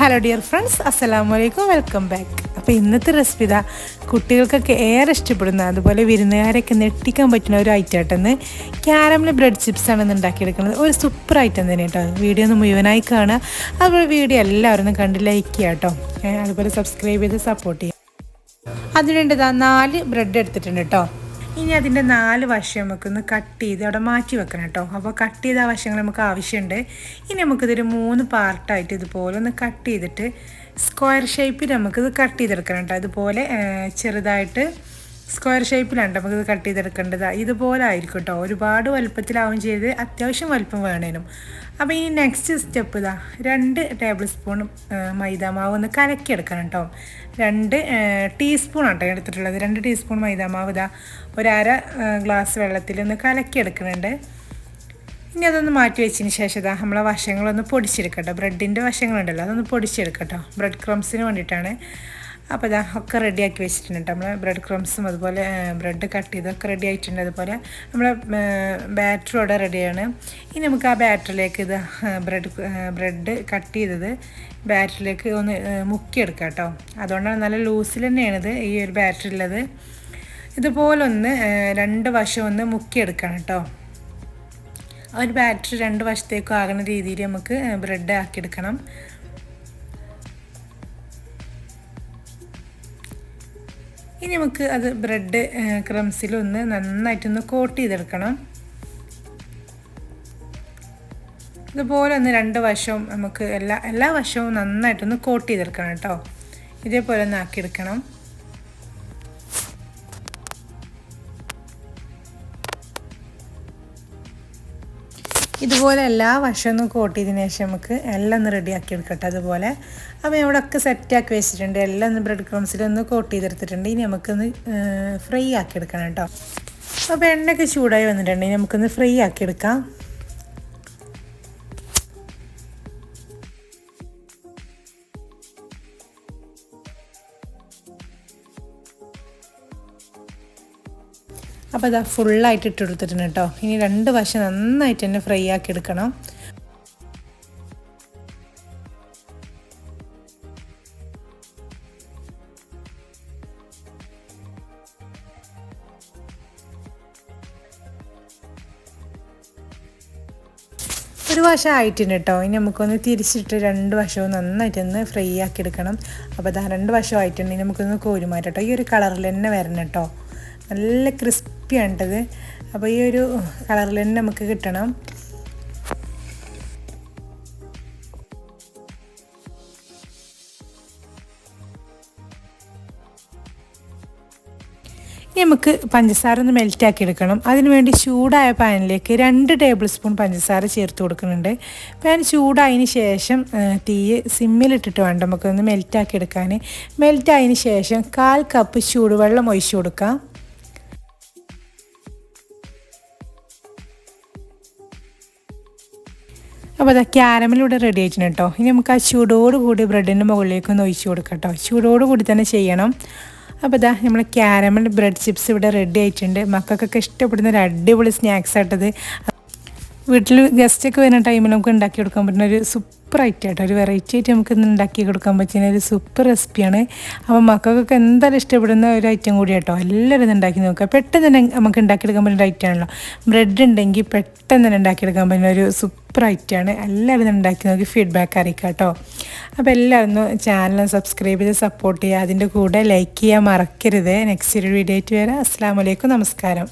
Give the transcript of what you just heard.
Hello dear friends അസ്സലാമു അലൈക്കും welcome back അപ്പോൾ ഇന്നത്തെ റെസിപ്പി ഇതാ കുട്ടികൾക്കൊക്കെ ഏറെ ഇഷ്ടപ്പെടുന്ന അതുപോലെ വിരുന്നുകാരൊക്കെ നെട്ടിക്കാൻ പറ്റുന്ന ഒരു ഐറ്റം ആയിട്ടെന്ന് ക്യാരമിൽ ബ്രെഡ് ചിപ്സ് ഇന്ന് ഉണ്ടാക്കിയെടുക്കുന്നത്. ഒരു സൂപ്പർ ഐറ്റം തന്നെ കേട്ടോ. വീഡിയോ ഒന്ന് മുഴുവനായി കാണുക. അതുപോലെ വീഡിയോ എല്ലാവരും ഒന്ന് കണ്ട് ലൈക്ക് ചെയ്യുക കേട്ടോ. അതുപോലെ സബ്സ്ക്രൈബ് ചെയ്ത് സപ്പോർട്ട് ചെയ്യുക. അതിനുവേണ്ടി നാല് ബ്രെഡ് എടുത്തിട്ടുണ്ട് കേട്ടോ. ഇനി അതിന്റെ നാല് വശം നമുക്കൊന്ന് കട്ട് ചെയ്ത് അവിടെ മാറ്റി വെക്കണം കേട്ടോ. അപ്പോൾ കട്ട് ചെയ്ത ആ വശങ്ങൾ നമുക്ക് ആവശ്യമുണ്ട്. ഇനി നമുക്കിതൊരു മൂന്ന് പാർട്ടായിട്ട് ഇതുപോലെ ഒന്ന് കട്ട് ചെയ്തിട്ട് സ്ക്വയർ ഷേപ്പിൽ നമുക്കിത് കട്ട് ചെയ്തെടുക്കണം കേട്ടോ. ഇതുപോലെ ചെറുതായിട്ട് സ്ക്വയർ ഷേപ്പിലാണ് നമുക്ക് ഇത് കട്ട് ചെയ്തെടുക്കേണ്ടത്. ഇതുപോലെ ആയിരിക്കും കേട്ടോ ഒരുപാട് വലുപ്പത്തിലാവും ചെയ്ത് അത്യാവശ്യം വലുപ്പം വേണേനും. അപ്പോൾ ഈ നെക്സ്റ്റ് സ്റ്റെപ്പ് ഇതാ രണ്ട് ടേബിൾ സ്പൂൺ മൈദാമാവ് ഒന്ന് കലക്കിയെടുക്കണം കേട്ടോ രണ്ട് ടീസ്പൂൺ ആട്ടോ എടുത്തിട്ടുള്ളത്. രണ്ട് ടീസ്പൂൺ മൈദാമാവ് ഇതാ ഒരര ഗ്ലാസ് വെള്ളത്തിൽ ഒന്ന് കലക്കിയെടുക്കുന്നുണ്ട്. ഇനി അതൊന്ന് മാറ്റി വെച്ചതിന് ശേഷം ഇതാ നമ്മളെ വശങ്ങളൊന്ന് പൊടിച്ചെടുക്കട്ടോ. ബ്രെഡിന്റെ വശങ്ങളുണ്ടല്ലോ അതൊന്ന് പൊടിച്ചെടുക്കട്ടോ. ബ്രെഡ് ക്രംസിന് വേണ്ടിയിട്ടാണ്. അപ്പോൾ ഇതാ ഒക്കെ റെഡിയാക്കി വെച്ചിട്ടുണ്ട് നമ്മൾ ബ്രെഡ് ക്രംസും അതുപോലെ ബ്രെഡ് കട്ട് ചെയ്തൊക്കെ റെഡി ആയിട്ടുണ്ട്. അതുപോലെ നമ്മളെ ബാറ്ററോടെ റെഡിയാണ് ഇനി നമുക്ക് ആ ബാറ്ററിലേക്ക് ഇത് ബ്രെഡ് ബ്രെഡ് കട്ട് ചെയ്തത് ബാറ്ററിലേക്ക് ഒന്ന് മുക്കിയെടുക്കാം കേട്ടോ അതുകൊണ്ടാണ് നല്ല ലൂസിൽ തന്നെയാണിത് ഈ ഒരു ബാറ്ററി ഉള്ളത് ഇതുപോലെ ഒന്ന് രണ്ട് വശം ഒന്ന് മുക്കിയെടുക്കണം കേട്ടോ ഒരു ബാറ്ററി രണ്ട് വശത്തേക്കും ആകുന്ന രീതിയിൽ നമുക്ക് ബ്രെഡ് ആക്കിയെടുക്കണം. ഇനി നമുക്ക് അത് ബ്രെഡ് ക്രംസിലൊന്ന് നന്നായിട്ടൊന്ന് കോട്ട് ചെയ്തെടുക്കണം. ഇതുപോലെ ഒന്ന് രണ്ട് വശവും നമുക്ക് എല്ലാ എല്ലാ വശവും നന്നായിട്ടൊന്ന് കോട്ട് ചെയ്തെടുക്കണം കേട്ടോ. ഇതേപോലെ ഒന്ന് ആക്കിയെടുക്കണം. ഇതുപോലെ എല്ലാ വശവും കോട്ട് ചെയ്തതിന് ശേഷം നമുക്ക് എല്ലാം ഒന്ന് റെഡിയാക്കി എടുക്കട്ടെ. അതുപോലെ അപ്പോൾ ഇവിടെയൊക്കെ സെറ്റാക്കി വെച്ചിട്ടുണ്ട് എല്ലാം ഒന്ന് ബ്രെഡ് ക്രംസിൽ ഒന്ന് കോട്ട് ചെയ്തെടുത്തിട്ടുണ്ട്. ഇനി നമുക്കൊന്ന് ഫ്രൈ ആക്കി എടുക്കണം കേട്ടോ. അപ്പോൾ എണ്ണയൊക്കെ ചൂടായി വന്നിട്ടുണ്ടെങ്കിൽ നമുക്കൊന്ന് ഫ്രൈ ആക്കി എടുക്കാം. അപ്പോൾ ഇതാ ഫുള്ളായിട്ട് ഇട്ട് കൊടുത്തിട്ടുണ്ട് കേട്ടോ ഇനി രണ്ട് വശം നന്നായിട്ട് തന്നെ ഫ്രൈ ആക്കി എടുക്കണം. ഒരു വശം ആയിട്ടുണ്ട് കേട്ടോ ഇനി നമുക്കൊന്ന് തിരിച്ചിട്ട് രണ്ട് വശവും നന്നായിട്ടൊന്ന് ഫ്രൈ ആക്കി എടുക്കണം. അപ്പോൾ ദാ രണ്ട് വശം ആയിട്ടുണ്ടെങ്കിൽ നമുക്കൊന്ന് കോരുമാറ്റം കേട്ടോ ഈ ഒരു കളറിൽ തന്നെ വരണം കേട്ടോ നല്ല ക്രിസ്പിയാണ് അപ്പോൾ ഈ ഒരു കളറിൽ തന്നെ നമുക്ക് കിട്ടണം. ഇനി നമുക്ക് പഞ്ചസാര ഒന്ന് മെൽറ്റാക്കി എടുക്കണം. അതിനുവേണ്ടി ചൂടായ പാനിലേക്ക് രണ്ട് ടേബിൾ സ്പൂൺ പഞ്ചസാര ചേർത്ത് കൊടുക്കുന്നുണ്ട്. പാൻ ചൂടായതിന് ശേഷം തീ സിമ്മിലിട്ടിട്ട് വേണ്ട നമുക്കൊന്ന് മെൽറ്റാക്കി എടുക്കാൻ. മെൽറ്റായതിന് ശേഷം കാൽ കപ്പ് ചൂടുവെള്ളം ഒഴിച്ചു കൊടുക്കാം. അപ്പോൾ അതാ ക്യാരമൽ ഇവിടെ റെഡി ആയിട്ടുണ്ട് കേട്ടോ. ഇനി നമുക്ക് ആ ചൂടോട് കൂടി ബ്രെഡിന്റെ മുകളിലേക്ക് ഒന്ന് ഒഴിച്ചു കൊടുക്കാം കേട്ടോ. ചൂടോട് കൂടി തന്നെ ചെയ്യണം. അപ്പോൾ ഇതാ നമ്മൾ ക്യാരമൽ ബ്രെഡ് ചിപ്സ് ഇവിടെ റെഡി ആയിട്ടുണ്ട്. മക്കൾക്കൊക്കെ ഇഷ്ടപ്പെടുന്ന ഒരു അടിപൊളി സ്നാക്സ് ആയിട്ടത്. വീട്ടിൽ ഗസ്റ്റൊക്കെ വരുന്ന ടൈമിൽ നമുക്ക് ഉണ്ടാക്കി കൊടുക്കാൻ പറ്റുന്ന ഒരു സൂപ്പർ ഐറ്റം ആയിട്ട്. ഒരു വെറൈറ്റി ആയിട്ട് നമുക്ക് ഇന്ന് ഉണ്ടാക്കി കൊടുക്കാൻ പറ്റുന്ന ഒരു സൂപ്പർ റെസിപ്പിയാണ് അപ്പോൾ മക്കൾക്കൊക്കെ എന്തായാലും ഇഷ്ടപ്പെടുന്ന ഒരു ഐറ്റം കൂടി കേട്ടോ എല്ലാവരും ഇത് ഉണ്ടാക്കി നോക്കുക. പെട്ടെന്ന് തന്നെ നമുക്ക് ഉണ്ടാക്കിയെടുക്കാൻ പറ്റുന്ന ഐറ്റം ആണല്ലോ. ബ്രെഡ് ഉണ്ടെങ്കിൽ പെട്ടെന്ന് തന്നെ ഉണ്ടാക്കിയെടുക്കാൻ പറ്റുന്ന ഒരു സൂപ്പർ ഐറ്റം ആണ്. എല്ലാവരും ഇത് ഉണ്ടാക്കി നോക്കി ഫീഡ്ബാക്ക് അറിയിക്കുക കേട്ടോ അപ്പോൾ എല്ലാവരും ചാനൽ സബ്സ്ക്രൈബ് ചെയ്ത് സപ്പോർട്ട് ചെയ്യുക. അതിന്റെ കൂടെ ലൈക്ക് ചെയ്യാൻ മറക്കരുത്. നെക്സ്റ്റ് ഒരു വീഡിയോ ആയിട്ട് വരാം. അസ്സാം വലൈക്കും നമസ്കാരം.